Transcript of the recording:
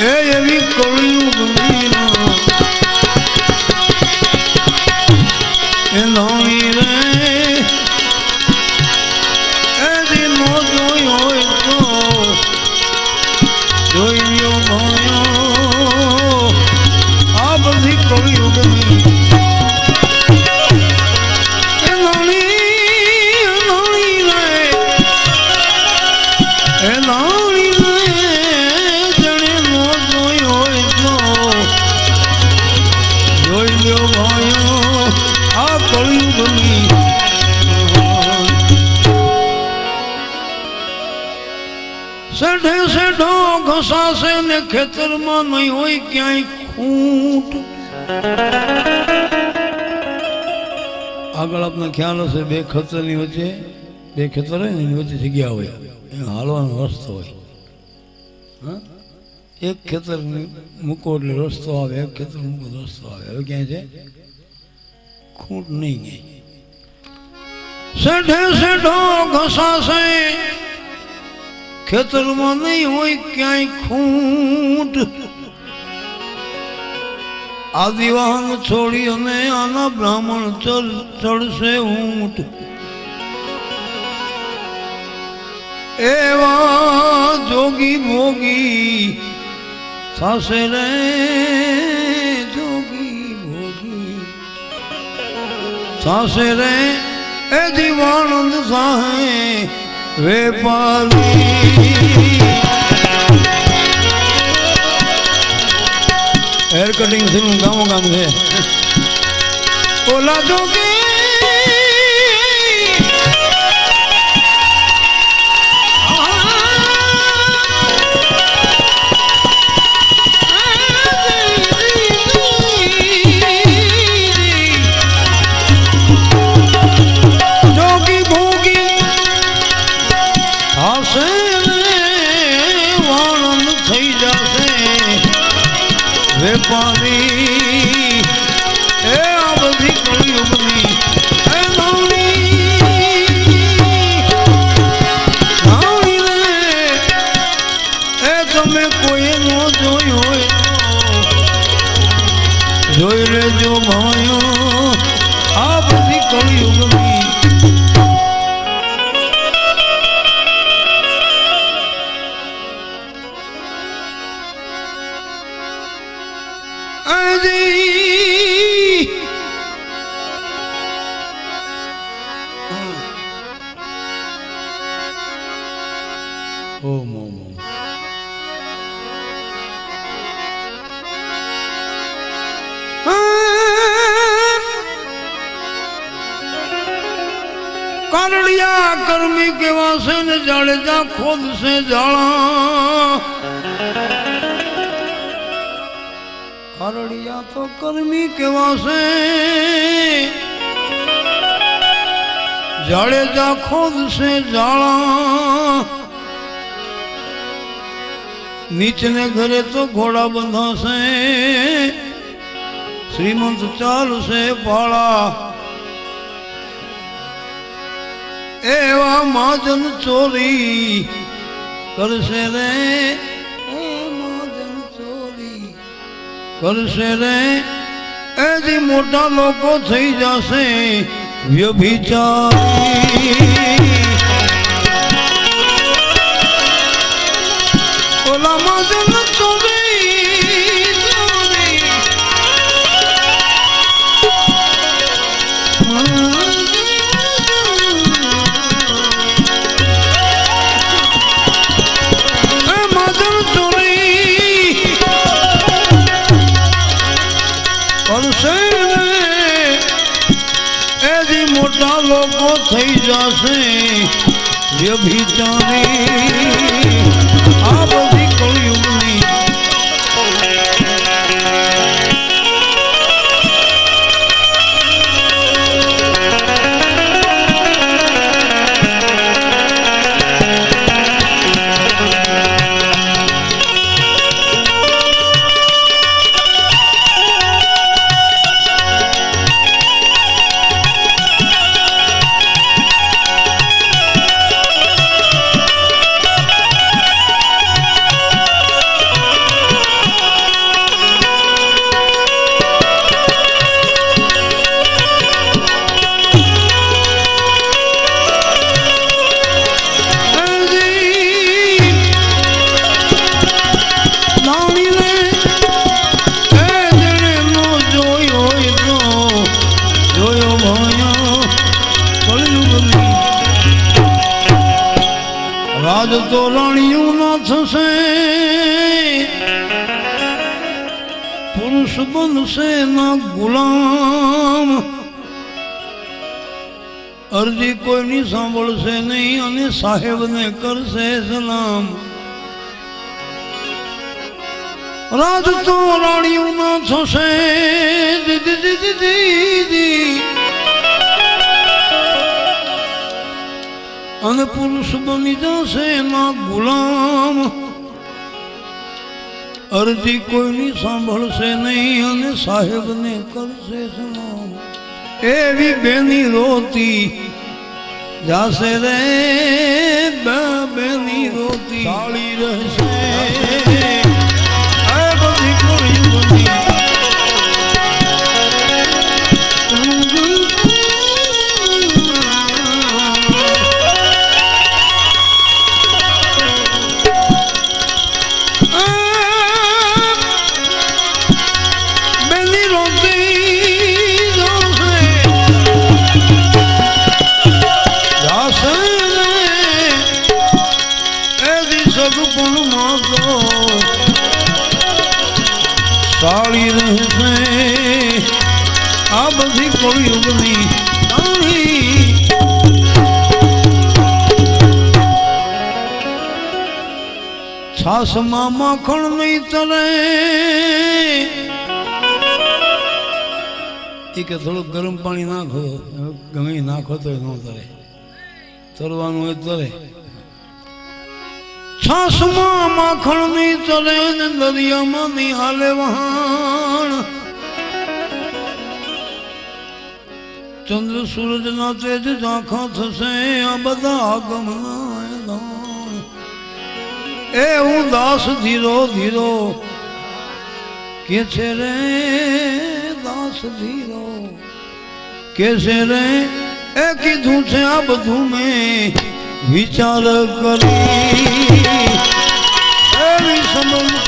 એ એવી કળિયુગની એ સેઠે સેઠો ઘસાશે ને ખેતરમાં નહીં હોય ક્યાંય ખૂટ. આગળ આપને ખ્યાલ હશે, બે ખેતરની વચ્ચે, બે ખેતર હોય ને, એની વચ્ચે જગ્યા હોય. એને હાલવાનો રસ્તો હોય. હા? એક ખેતર મૂકો એટલે રસ્તો આવે, એક ખેતર મૂકો રસ્તો આવે. હવે ક્યાં છે? ખૂંટ નહીં. ગઈ સેઠે સેઠો ઘસાશે ખેતરમાં નહીં હોય ક્યાંય ખૂંટ. આદિવાહન છોડી અને આના બ્રાહ્મણ ચડ ચડશે ઊંટ. એવા જોગી ભોગી થશે રે જોગી ભોગી. થશે રે એ દિવાનંદ સાહે વેપારી હેર કટિંગનું ગામો ગામ છે. ઓલા જોગી હશે વાણંદ થઈ જશે વેપારી એ આ બધી કળિયુગની તમે કોઈ ન જોયું હોય જોઈ લેજો ભાઈઓ ઓમ ઓમ ઓમ. કરડિયા કર્મી કેવા છે ને જાડેજા ખોદ છે જાળા. કરડિયા તો કર્મી કેવા છે? જાડેજા ખોદ છે જાળા. નીચને ઘરે તો ઘોડા બંધાશે. શ્રીમંત ચાલશે પાળા. એવા માજન ચોરી કરશે રે. એ માજન ચોરી કરશે રે. એથી મોટા લોકો થઈ જશે વ્યભિચારી. લોકો થઈ જશે વ્યભિચારી. આ ના થશે. પુરુષ બનશે ના ગુલામ. અરજી કોઈની સાંભળશે નહીં અને સાહેબને કરશે સલામ. રાજ તો રાણીઓ ના થશે. દીદી દીદી દીદી અને પુરુષ બની જશે ના ગુલામ. અરજી કોઈની સાંભળશે નહીં અને સાહેબને કરશે સલામ એવી બેની રોતી જાશે રે બેની રોતી. ચાલી રહેશે. છાસમાં માખણ નહીં તરે એ કે થોડુંક ગરમ પાણી નાખો, ગમે નાખો તો ન તરે તરવાનું હોય તરે છાસમાં માખણ નહીં તરે ને દરિયામાં નહીં હાલે વહાણ. ચંદ્ર સૂરજ ના તેજ ઝાંખા થશે, આ બધા આગમના એ હું દાસ ધીરો ધીરો કે છે રે દાસ ધીરો? કે છે રે? એ કીધું છે આ બધું મેં વિચાર કરી. એવી સમજ